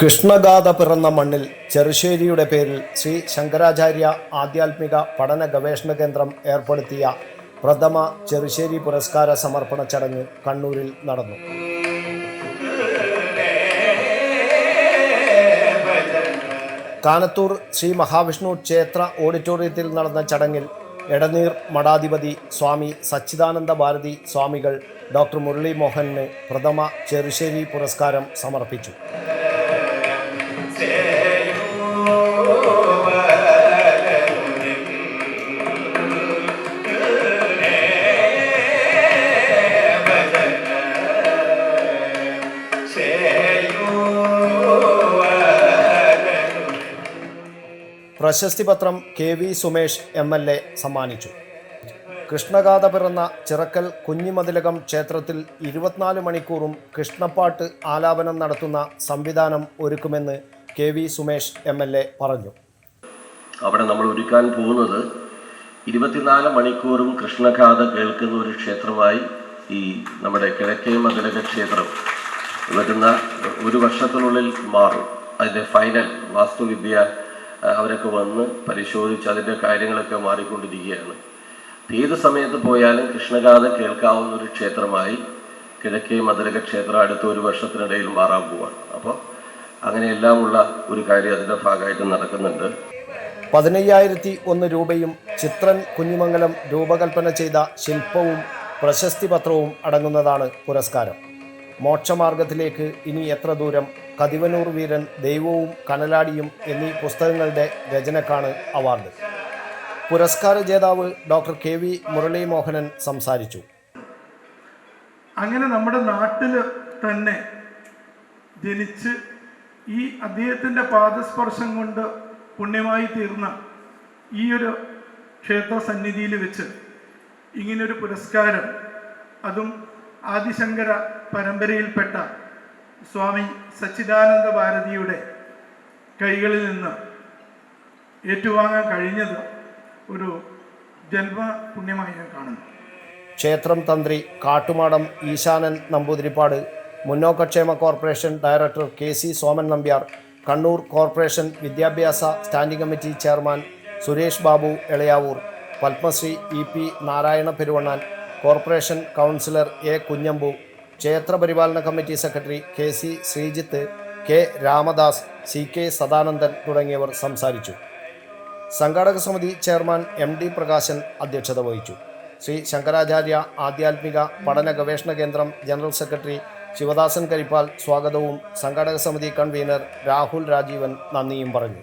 കൃഷ്ണഗാഥ പിറന്ന മണ്ണിൽ ചെറുശ്ശേരിയുടെ പേരിൽ ശ്രീ ശങ്കരാചാര്യ ആധ്യാത്മിക പഠന ഗവേഷണ കേന്ദ്രം ഏർപ്പെടുത്തിയ പ്രഥമ ചെറുശ്ശേരി പുരസ്കാര സമർപ്പണ ചടങ്ങ് കണ്ണൂരിൽ നടന്നു. കാനത്തൂർ ശ്രീ മഹാവിഷ്ണു ക്ഷേത്ര ഓഡിറ്റോറിയത്തിൽ നടന്ന ചടങ്ങിൽ എടനീർ മഠാധിപതി സ്വാമി സച്ചിദാനന്ദ ഭാരതി സ്വാമികൾ ഡോക്ടർ മുരളി പ്രഥമ ചെറുശ്ശേരി പുരസ്കാരം സമർപ്പിച്ചു. പ്രശസ്തി പത്രം K V Sumesh M L A സമ്മാനിച്ചു. കൃഷ്ണഗാഥ പിറന്ന ചിറക്കൽ കുഞ്ഞിമതിലകം ക്ഷേത്രത്തിൽ ഇരുപത്തിനാല് മണിക്കൂറും കൃഷ്ണപ്പാട്ട് ആലാപനം നടത്തുന്ന സംവിധാനം ഒരുക്കുമെന്ന് K V Sumesh M L A പറഞ്ഞു. അവിടെ നമ്മൾ ഒരുക്കാൻ പോകുന്നത് ഇരുപത്തിനാല് മണിക്കൂറും കൃഷ്ണഗാഥ കേൾക്കുന്ന ഒരു ക്ഷേത്രമായി ഈ നമ്മുടെ കിഴക്കേ മതിലക ക്ഷേത്രം വരുന്ന ഒരു വർഷത്തിനുള്ളിൽ മാറും. അതിന്റെ ഫൈനൽ വാസ്തുവിദ്യ അവരൊക്കെ വന്ന് പരിശോധിച്ച് അതിന്റെ കാര്യങ്ങളൊക്കെ മാറിക്കൊണ്ടിരിക്കുകയാണ്. ഏത് സമയത്ത് പോയാലും കൃഷ്ണഗാഥ കേൾക്കാവുന്ന ഒരു ക്ഷേത്രമായി കിഴക്കേ മധുരക ക്ഷേത്രം അടുത്ത ഒരു വർഷത്തിനിടയിൽ മാറാൻ പോവാണ്. അപ്പോൾ അങ്ങനെയെല്ലാമുള്ള ഒരു കാര്യം അതിന്റെ ഭാഗമായിട്ട് നടക്കുന്നുണ്ട്. പതിനയ്യായിരത്തി ഒന്ന് രൂപയും ചിത്രൻ കുഞ്ഞിമംഗലം രൂപകൽപ്പന ചെയ്ത ശില്പവും പ്രശസ്തി പത്രവും അടങ്ങുന്നതാണ് പുരസ്കാരം. മോക്ഷമാർഗത്തിലേക്ക് ഇനി എത്ര ദൂരം കതിവനൂർ വീരൻ ദൈവവും കനലാടിയും എന്നീ പുസ്തകങ്ങളുടെ രചനക്കാണ് അവാർഡ്. പുരസ്കാര ജേതാവ് doctor K V Murali Mohanan സംസാരിച്ചു. അങ്ങനെ നമ്മുടെ നാട്ടിൽ തന്നെ ജനിച്ച് ഈ അദ്ദേഹത്തിന്റെ പാദസ്പർശം കൊണ്ട് പുണ്യമായി തീർന്ന ഈ ഒരു ക്ഷേത്ര സന്നിധിയിൽ വെച്ച് ഇങ്ങനൊരു പുരസ്കാരം അതും ആദിശങ്കര പരമ്പരയിൽപ്പെട്ട സ്വാമി സച്ചിദാനന്ദ ഭാരതിയുടെ കൈകളിൽ നിന്ന് ഏറ്റുവാങ്ങാൻ കഴിഞ്ഞത് ഒരു ജന്മ പുണ്യമായി ഞാൻ കാണുന്നു. ക്ഷേത്രം തന്ത്രി Kattumadam Ishanan Namboodiripad മുന്നോക്കക്ഷേമ corporation director K C Soman Nambiar Kannur corporation വിദ്യാഭ്യാസ standing committee chairman Suresh Babu Elayavoor Padmashri E P Narayana Peruvannan corporation councillor A Kunhambu ക്ഷേത്ര പരിപാലന committee secretary K C Sreejith K Ramadas C K Sadanandan തുടങ്ങിയവർ സംസാരിച്ചു. സംഘാടക സമിതി chairman M D Prakashan അധ്യക്ഷത വഹിച്ചു. ശ്രീ ശങ്കരാചാര്യ ആധ്യാത്മിക പഠന ഗവേഷണ കേന്ദ്രം ജനറൽ സെക്രട്ടറി ശിവദാസൻ കരിപ്പാൽ സ്വാഗതവും സംഘാടക സമിതി കൺവീനർ രാഹുൽ രാജീവൻ നന്ദിയും പറഞ്ഞു.